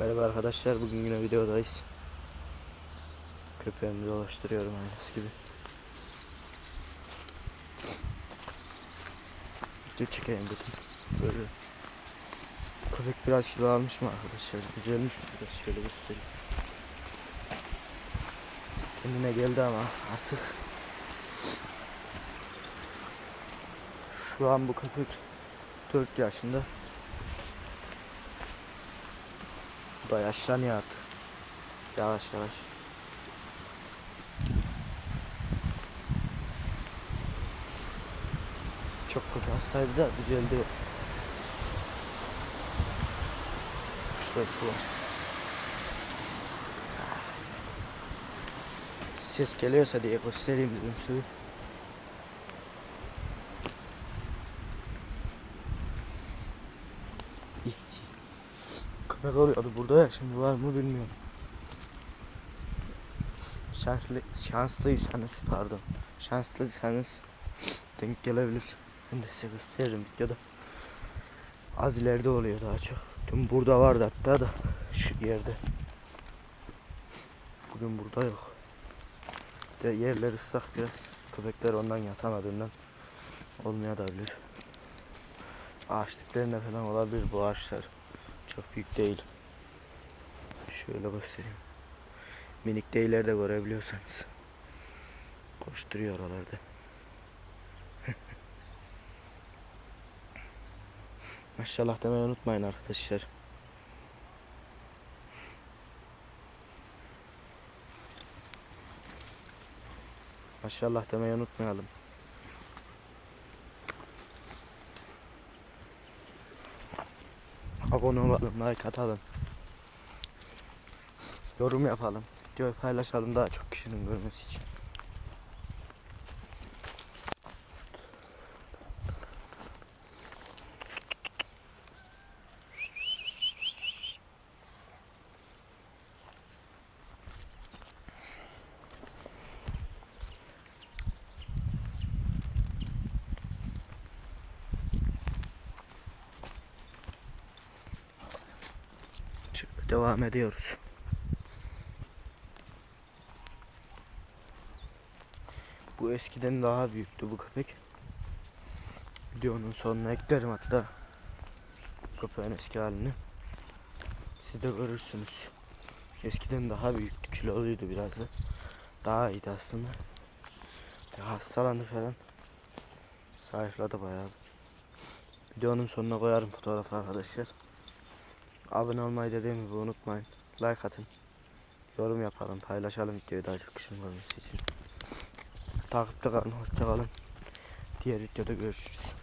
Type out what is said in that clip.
Merhaba arkadaşlar bugün yine videodayız. Köpeğimi dolaştırıyorum aynısı gibi. Video çekeyim dedim. Böyle. Köpek biraz kilo almış mı arkadaşlar? Güzelmiş mi biraz şöyle göstereyim. Kendine geldi ama artık şu an bu köpek 4 yaşında. Bu da yaşlanıyor artık. Yavaş yavaş. Çok kötü hastaydı da düzeldi. Şurada su var. Ses geliyorsa diye göstereyim dedim suyu. Köpek oluyordu burada ya şimdi var mı bilmiyorum. Şanslı, şanslıysanız pardon şanslıysanız denk gelebilir. Ben de size gösteririm videoda. Az ileride oluyor daha çok. Dün burada vardı hatta da şu yerde. Bugün burada yok. De yerler ıslak biraz. Köpekler ondan yatamadığından olmayabilir. Ağaç diplerinde falan olabilir bu ağaçlar. Çok büyük değil. Şöyle göstereyim. Minik değiller de görebiliyorsanız. Koşturuyor oralarda. Maşallah demeyi unutmayın arkadaşlar. Maşallah demeyi unutmayalım. Abone olalım, like atalım. Yorum yapalım. Videoyu paylaşalım daha çok kişinin görmesi için. Şimdi devam ediyoruz. Bu eskiden daha büyüktü bu köpek. Videonun sonuna eklerim hatta köpeğin eski halini. Siz de görürsünüz. Eskiden daha büyüktü, kiloluydu biraz da. Daha iyiydi aslında. Hastalandı falan. Zayıfladı bayağı. Videonun sonuna koyarım fotoğrafı arkadaşlar. Abone olmayı dediğim gibi unutmayın. Like atın. Yorum yapalım, paylaşalım videoyu daha çok kişinin görmesi için. Takipte kalın, hoşça kalın. Diğer videoda görüşürüz.